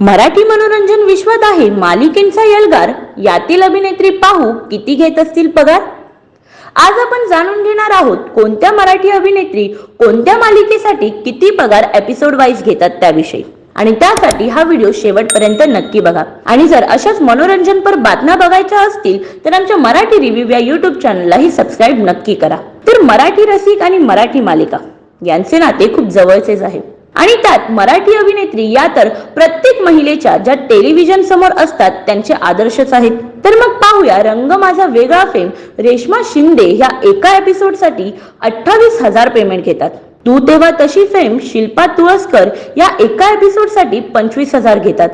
मराठी मनोरंजन विश्वात आहे मालिकेंचा यलगार यातील अभिनेत्री पाहू किती घेत असतील पगार? आज आपण जाणून घेणार आहोत कोणत्या मराठी अभिनेत्री कोणत्या मालिकेसाठी किती पगार एपिसोड वाईज घेतात त्याविषयी. आणि त्यासाठी हा व्हिडिओ शेवटपर्यंत नक्की बघा. आणि जर अशाच मनोरंजनपर बातम्या बघायच्या असतील तर आमच्या मराठी रिव्ह्यू या युट्यूब चॅनललाही सबस्क्राईब नक्की करा. तर मराठी रसिक आणि मराठी मालिका यांचे नाते खूप जवळचेच आहे. आणि त्यात मराठी अभिनेत्री या तर प्रत्येक महिलेच्या ज्या टेलिव्हिजन समोर असतात त्यांचे आदर्शच आहेत. तर मग पाहूया रंग माझा वेगळा फेम. रेश्मा शिंदे ह्या एका एपिसोडसाठी अठ्ठावीस हजार पेमेंट घेतात. तू तेव्हा तशी फेम शिल्पा तुळसकर या एका एपिसोडसाठी पंचवीस हजार घेतात.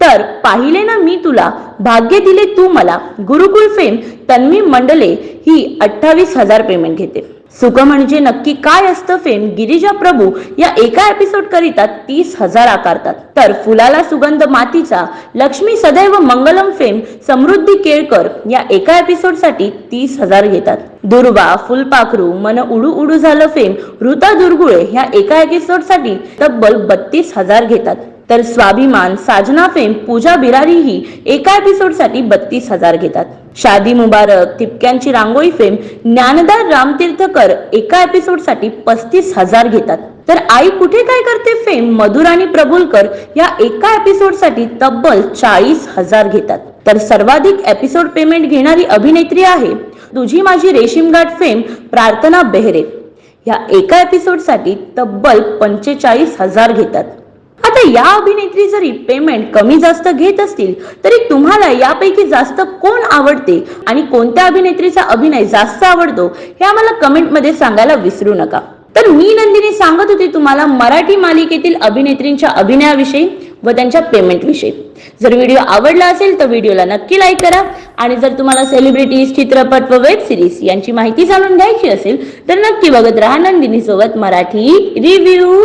तर पाहिले ना मी तुला भाग्य दिले तू मला. गुरुकुल फेम तन्वी मंडले ही अठ्ठावीस हजार पेमेंट घेते. सुख म्हणजे नक्की काय असतं फेम गिरिजा प्रभू या एका एपिसोड करिता तीस हजार आकारतात. तर फुलाला सुगंध मातीचा लक्ष्मी सदैव मंगलम फेम समृद्धी केळकर या एका एपिसोडसाठी तीस हजार घेतात. दुर्वा फुलपाखरू मन उडू उडू झालं फेम ऋता दुर्गुळे ह्या एका एपिसोडसाठी तब्बल बत्तीस हजार घेतात. तर स्वाभिमान साजना फेम पूजा बिरारी ही एका एपिसोडसाठी बत्तीस हजार घेतात. शादी मुबारक ठिपक्यांची रांगोळी फेम ज्ञानदार रामतीर्थकर एका एपिसोडसाठी पस्तीस हजार घेतात. तर आई कुठे काय करते फेम मधुर आणि प्रभुलकर या एका एपिसोडसाठी तब्बल चाळीस हजार घेतात. तर सर्वाधिक एपिसोड पेमेंट घेणारी अभिनेत्री आहे तुझी माझी रेशीमगाठ फेम प्रार्थना बेहरे. या एका एपिसोडसाठी तब्बल पंचेचाळीस हजार घेतात. आता या अभिनेत्री जरी पेमेंट कमी जास्त घेत असतील तरी तुम्हाला यापैकी जास्त कोण आवडते आणि कोणत्या अभिनेत्रीचा अभिनय जास्त आवडतो हे आम्हाला कमेंटमध्ये सांगायला विसरू नका. तर मी नंदिनी सांगत होते तुम्हाला मराठी मालिकेतील अभिनेत्रींच्या अभिनयाविषयी व त्यांच्या पेमेंट विषयी. जर व्हिडिओ आवडला असेल तर व्हिडिओला नक्की लाईक करा. आणि जर तुम्हाला सेलिब्रिटीज चित्रपट व वेब सिरीज यांची माहिती जाणून घ्यायची असेल तर नक्की बघत राहा नंदिनी सोबत मराठी रिव्ह्यू